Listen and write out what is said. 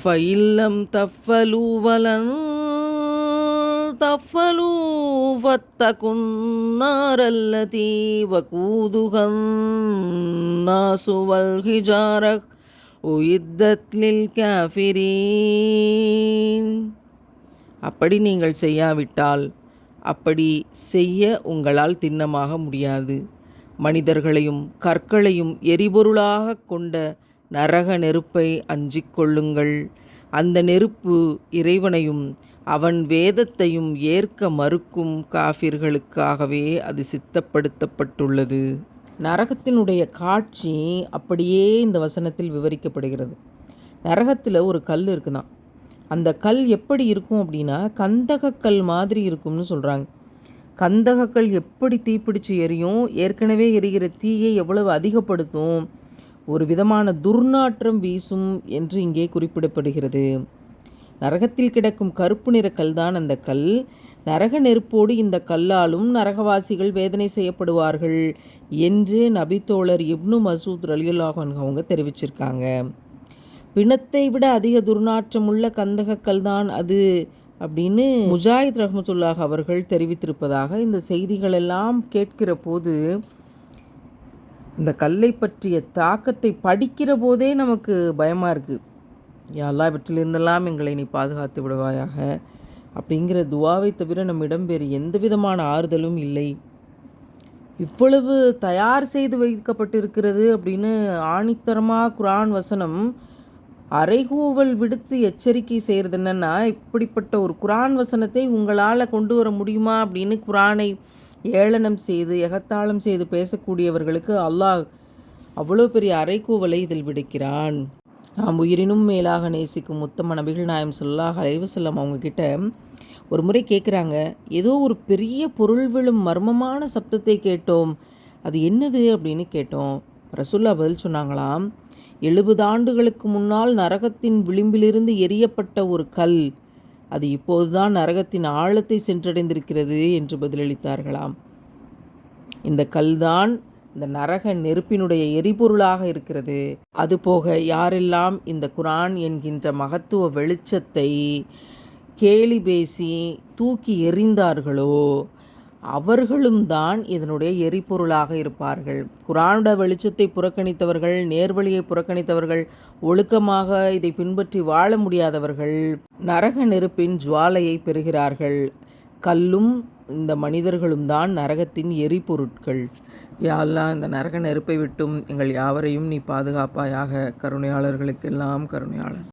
فإن لم تفعلوا ولن تفعلوا فاتقوا النار التي وقودها الناس والحجارة أعدت للكافرين அப்படி நீங்கள் செய்யாவிட்டால் அப்படி செய்ய உங்களால் திண்ணமாக முடியாது மனிதர்களையும் கற்களையும் எரிபொருளாக கொண்ட நரக நெருப்பை அஞ்சிக் கொள்ளுங்கள். அந்த நெருப்பு இறைவனையும் அவன் வேதத்தையும் ஏற்க மறுக்கும் காஃபிர்களுக்காகவே அது சித்தப்படுத்தப்பட்டுள்ளது. நரகத்தினுடைய காட்சி அப்படியே இந்த வசனத்தில் விவரிக்கப்படுகிறது. நரகத்தில் ஒரு கல் இருக்குதான். அந்த கல் எப்படி இருக்கும் அப்படின்னா கந்தகக்கல் மாதிரி இருக்கும்னு சொல்கிறாங்க கந்தகக்கல் எப்படி தீப்பிடிச்சு எரியும்? ஏற்கனவே எரிகிற தீயை எவ்வளவு அதிகப்படுத்தும்? ஒரு விதமான துர்நாற்றம் வீசும் என்று இங்கே குறிப்பிடப்படுகிறது. நரகத்தில் கிடக்கும் கருப்பு நிற கல் தான் அந்த கல். நரக நெருப்போடு இந்த கல்லாலும் நரகவாசிகள் வேதனை செய்யப்படுவார்கள் என்று நபித்தோழர் இப்னு மசூத் ரலியுல்லாஹன் அவங்க தெரிவிச்சிருக்காங்க. பிணத்தை விட அதிக துர்நாற்றம் உள்ள கந்தகக்கல் தான் அது அப்படின்னு முஜாஹித் ரஹமத்துல்லாஹ் அவர்கள் தெரிவித்திருப்பதாக இந்த செய்திகளெல்லாம் கேட்கிற போது இந்த கல்லை பற்றிய தாக்கத்தை படிக்கிற போதே நமக்கு பயமாக இருக்குது யாரெல்லாம் இவற்றிலிருந்தெல்லாம் எங்களை நீ பாதுகாத்து விடுவாயாக. அப்படிங்கிற துவாவை தவிர நம்மிடம் வேறு எந்த விதமான ஆறுதலும் இல்லை. இவ்வளவு தயார் செய்து வைக்கப்பட்டிருக்கிறது அப்படின்னு ஆணித்தரமாக குரான் வசனம் அரைகூவல் விடுத்து எச்சரிக்கை செய்கிறது என்னென்னா இப்படிப்பட்ட ஒரு குரான் வசனத்தை உங்களால் கொண்டு வர முடியுமா அப்படின்னு குரானை ஏளனம் செய்து எகத்தாளம் செய்து பேசக்கூடியவர்களுக்கு அல்லாஹ் அவ்வளோ பெரிய அறைக்கூவலை இதில் விடுக்கிறான். நாம் உயிரினும் மேலாக நேசிக்கும் உத்தம நபிகள் நாயம் சொல்லாஹ் அலைவசல்லம் அவங்கக்கிட்ட ஒரு முறை கேட்குறாங்க ஏதோ ஒரு பெரிய பொருள் விழும் மர்மமான சப்தத்தை கேட்டோம் அது என்னது அப்படின்னு கேட்டோம். ரசுல்லா பதில் சொன்னாங்களாம் எழுபது ஆண்டுகளுக்கு முன்னால் நரகத்தின் விளிம்பிலிருந்து எரியப்பட்ட ஒரு கல் அது இப்போதுதான் நரகத்தின் ஆழத்தை சென்றடைந்திருக்கிறது என்று பதிலளித்தார்களாம். இந்த கல்தான் இந்த நரக நெருப்பினுடைய எரிபொருளாக இருக்கிறது. அதுபோக யாரெல்லாம் இந்த குரான் என்கின்ற மகத்துவ வெளிச்சத்தை கேலி பேசி தூக்கி எறிந்தார்களோ அவர்களும் தான் இதனுடைய எரிபொருளாக இருப்பார்கள். குரானுட வெளிச்சத்தை புறக்கணித்தவர்கள் நேர்வழியை புறக்கணித்தவர்கள் ஒழுக்கமாக இதை பின்பற்றி வாழ முடியாதவர்கள் நரக நெருப்பின் ஜுவாலையை பெறுகிறார்கள். கல்லும் இந்த மனிதர்களும் தான் நரகத்தின் எரிபொருட்கள். யாரெல்லாம் இந்த நரக நெருப்பை விட்டும் எங்கள் யாவரையும் நீ பாதுகாப்பாயாக கருணையாளர்களுக்கெல்லாம் கருணையாளன்.